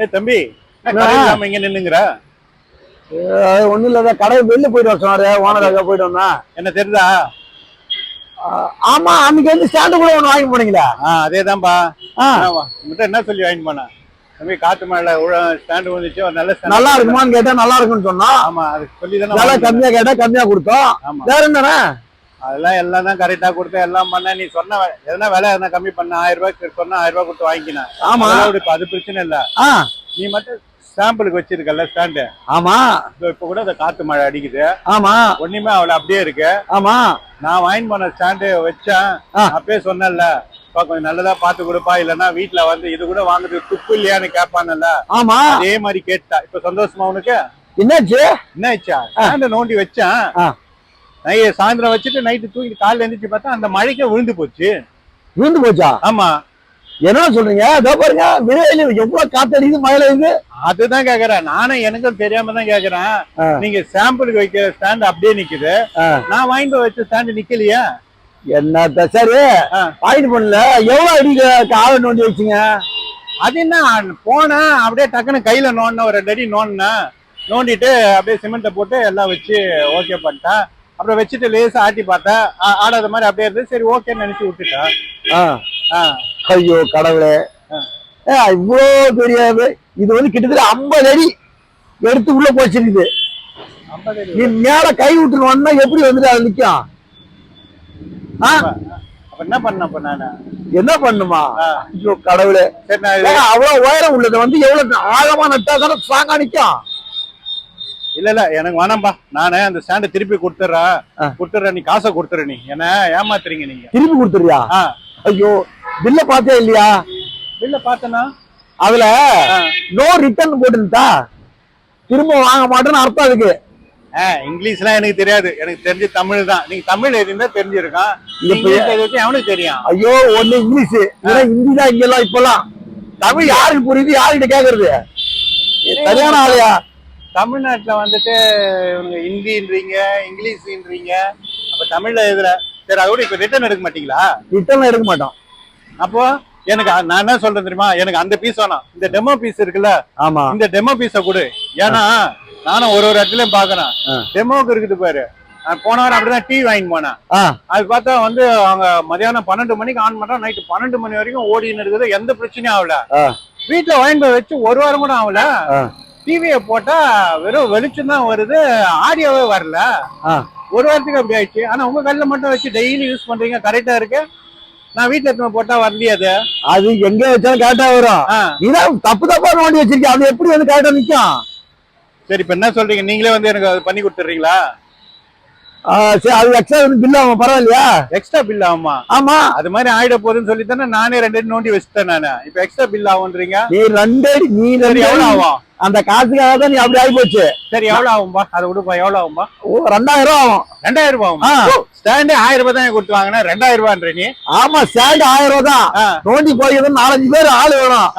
ஏ தம்பி இல்லாம இங்க நின்னுங்கிற ஒன்றும் இல்லை கடை வெளில போயிட்டு வர சொன்னாரு ஓனராக போயிட்டு வந்தேன் என்ன தெரியுதா ஆமா அன்னைக்கு வந்து ஸ்டாண்டு கூட ஒன்று வாங்கி போனீங்களா. அதேதான்பா. ஆ. உங்ககிட்ட என்ன சொல்லி வாங்கி போனா? தம்பி காட்டு மழை ஸ்டாண்டு வந்துச்சு ஒரு நல்ல நல்லா இருக்குமான்னு கேட்டா நல்லா இருக்குன்னு சொன்னோம் ஆமா அது சொல்லி தானே கம்மியா கேட்டா கம்மியா கொடுத்தோம். வேற என்னண்ணே அதெல்லாம் எல்லாம் தான் கரெக்டா கொடுத்து எல்லாம் பண்ண நீ சொன்ன எதனா விலை எதனா கம்மி பண்ண ஆயிரம் ரூபாய்க்கு சொன்னா ஆயிரம் ரூபாய் கொடுத்து வாங்கிக்கினேன். ஆமா. அது பிரச்சனை இல்ல. நீ மட்டும் சாம்பிளுக்கு வச்சிருக்கல ஸ்டாண்டு ஆமா. இப்ப கூட அந்த காத்து மழை அடிக்குது. ஆமா. ஒண்ணுமே அவளை அப்படியே இருக்கு. ஆமா. நான் வாங்கி போன ஸ்டாண்டு வச்சேன். அப்பயே சொன்னேன்ல அப்பா கொஞ்சம் நல்லதா பார்த்து கொடுப்பா. இல்லைன்னா வீட்டுல வந்து இது கூட வாங்குறது துப்பு இல்லையான்னு கேட்பான்ல. ஆமா. அதே மாதிரி கேட்டா. இப்ப சந்தோஷமா உனக்கு? என்னாச்சு? என்ன ஆச்சா ஸ்டாண்ட நோண்டி வச்சேன். நை சாயந்தரம் வச்சுட்டு நைட்டு தூக்கி காலைல எந்திரிச்சு பார்த்தா அந்த மழைக்கு விழுந்து போச்சு. விழுந்து போச்சா? ஆமா. என்ன சொல்றீங்க? இதோ பாருங்க விரைவில் எவ்வளவு காத்தடிக்குது மழை இது அதுதான் கேக்குறேன். நானும் எனக்கும் தெரியாம தான் கேக்குறேன். நீங்க சாம்பிளுக்கு வைக்கிற ஸ்டாண்ட் அப்படியே நிக்குது. நான் வாங்கி போய் வச்ச ஸ்டாண்ட் நிக்கலையா. என்னத்த சரி. வாங்கிட்டு பண்ணல எவ்வளவு அடி காலை நோண்டி வச்சீங்க? அது என்ன போனேன் அப்படியே டக்குன்னு கையில நோண்டின ஒரு ரெண்டு அடி நோண்டினேன். நோண்டிட்டு அப்படியே சிமெண்ட்டை போட்டு எல்லாம் வச்சு ஓகே பண்ணிட்டேன். அப்புறம் வச்சுட்டு லேசா ஆட்டி பார்த்தேன். ஆடாத மாதிரி அப்படியே இருந்து சரி ஓகேன்னு நினைச்சு விட்டுட்டேன். ஐயோ கடவுளே. இவ்வளோ பெரிய இது- வந்து கிட்டத்தட்ட ஐம்பது அடி எடுத்து உள்ள போச்சிருக்குது. நீ மேல கை விட்டுருவான்னா எப்படி வந்துட்டு அது? அப்ப என்ன பண்ண அப்ப நானு? என்ன பண்ணுமா. ஐயோ கடவுளே. அவ்வளவு உயரம் உள்ளது. வந்து எவ்வளவு ஆழமா நட்டா தானே ஸ்ட்ராங்கா நிக்கும்? இல்ல இல்ல எனக்கு வேணாம்பா. நானே அந்த ஸ்டாண்டை திருப்பி கொடுத்துட்றேன். ஆ. கொடுத்துட்றேன் நீ காசை கொடுத்துரு நீ. என்ன ஏமாத்துறீங்க நீங்க. திருப்பி கொடுத்துறியா ஐயோ பில்ல பார்த்தே இல்லையா? இல்ல பார்த்தனா? அதுல. நோ ரிட்டர்ன் போட்டுருந்தா திரும்ப வாங்க மாட்டேன்னு அர்த்தம் அதுக்கு. இங்கிலீஷ்லாம் எனக்கு தெரியாது. எனக்கு தெரிஞ்ச தமிழ் தான். நீங்க தமிழ் எழுதிருந்தா தெரிஞ்சிருக்கான் அவனுக்கு தெரியும். ஐயோ ஒண்ணு இங்கிலீஷ். ஹிந்தி தான் இங்க எல்லாம் இப்பெல்லாம் தமிழ் யாருக்கு புரியுது? யாருக்கிட்ட கேக்குறது? சரியான ஆளையா? தமிழ்நாட்டுல வந்துட்டு இவனுங்க ஹிந்தின்றீங்க இங்கிலீஷ்ன்றீங்க. அப்ப தமிழ்ல எழுதுற. சரி அதோட இப்ப ரிட்டர்ன் எடுக்க மாட்டீங்களா? ரிட்டர்ன் எடுக்க மாட்டோம். அப்போ எனக்கு நான் என்ன சொல்றேன் தெரியுமா? எனக்கு அந்த பீஸ் வேணாம். இந்த டெமோ பீஸ் இருக்குல்ல ஆமா. இந்த டெமோ பீஸ கொடு. ஏன்னா நானும் ஒரு ஒரு இடத்துலயும் பாக்குறேன். டெமோக்கு இருக்குது பாரு. போன வாரம் அப்படிதான் டீ வாங்கி போனேன். அது பார்த்தா வந்து அவங்க மதியானம் பன்னெண்டு மணிக்கு ஆன் பண்றோம் நைட்டு பன்னெண்டு மணி வரைக்கும் ஓடின்னு இருக்குது. எந்த பிரச்சனையும் ஆகல. வீட்டுல வாங்கி போய் வச்சு ஒரு வாரம் கூட ஆகல. டிவியை போட்டா வெறும் வெளிச்சம் தான் வருது. ஆடியோவே வரல. ஒரு வாரத்துக்கு அப்படி ஆயிடுச்சு. ஆனா உங்க கல்ல மட்டும் வச்சு டெய்லி யூஸ் பண்றீங்க? கரெக்டா இருக்கு? நான் வீட்டுல எடுத்து போட்டா வரலையே அது? அது எங்க வச்சாலும் கரெக்டா வரும். இதான் தப்பு தப்பா நோண்டி வச்சிருக்கேன் அது எப்படி வந்து கரெக்டா நிக்கும்? சரி இப்ப என்ன சொல்றீங்க? நீங்களே வந்து எனக்கு அது பண்ணி கொடுத்துறீங்களா சரி அது எக்ஸ்ட்ரா பில் ஆகும் பரவாயில்லையா? எக்ஸ்ட்ரா பில் ஆகுமா? ஆமா. அது மாதிரி ஆயிட போகுதுன்னு சொல்லி தானே நானே ரெண்டு நோண்டி வச்சுட்டேன் நானு. இப்ப எக்ஸ்ட்ரா பில் ஆகுன்றீங்க நீ ரெண்டு நீ ரெண்டு எவ்வளவு ஆகும்? அந்த காசுக்காக தான் நீ அப்படி ஆகி போச்சு சரி எவ்வளவு ஆகும்பா? அதை விடுப்பா எவ்வளவு ஆகும்பா? ஓ ரெண்டாயிரம் ரூபா ஆகும். ரெண்டாயிரம் ரூபாய் ஆகுமா. ஸ்டாண்டே ஆயிரம் ரூபாய் தான் கொடுத்து வாங்கினா? ரெண்டாயிரம் ரூபான்ற நீ. ஆமா ஸ்டாண்ட் ஆயிரம் ரூபா தான். ஆ, நோண்டி போய் நாலஞ்சு பேர் ஆளு வேணும்.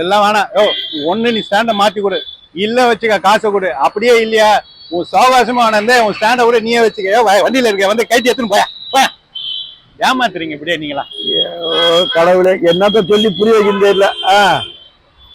எல்லாம் வேணாம். ஓ ஒண்ணு நீ ஸ்டாண்ட மாத்தி கொடு. இல்ல வச்சுக்க காசை கொடு. அப்படியே இல்லையா? உன் சவகாசமா ஆனந்தே உன் ஸ்டாண்ட கூட நீயே வச்சுக்க. வண்டியில இருக்க வந்து கைட்டி எடுத்துன்னு போயா. ஏமாத்துறீங்க இப்படியே நீங்களா கடவுளே என்னத்த சொல்லி புரிய வைக்கிறது தெரியல. ஆ.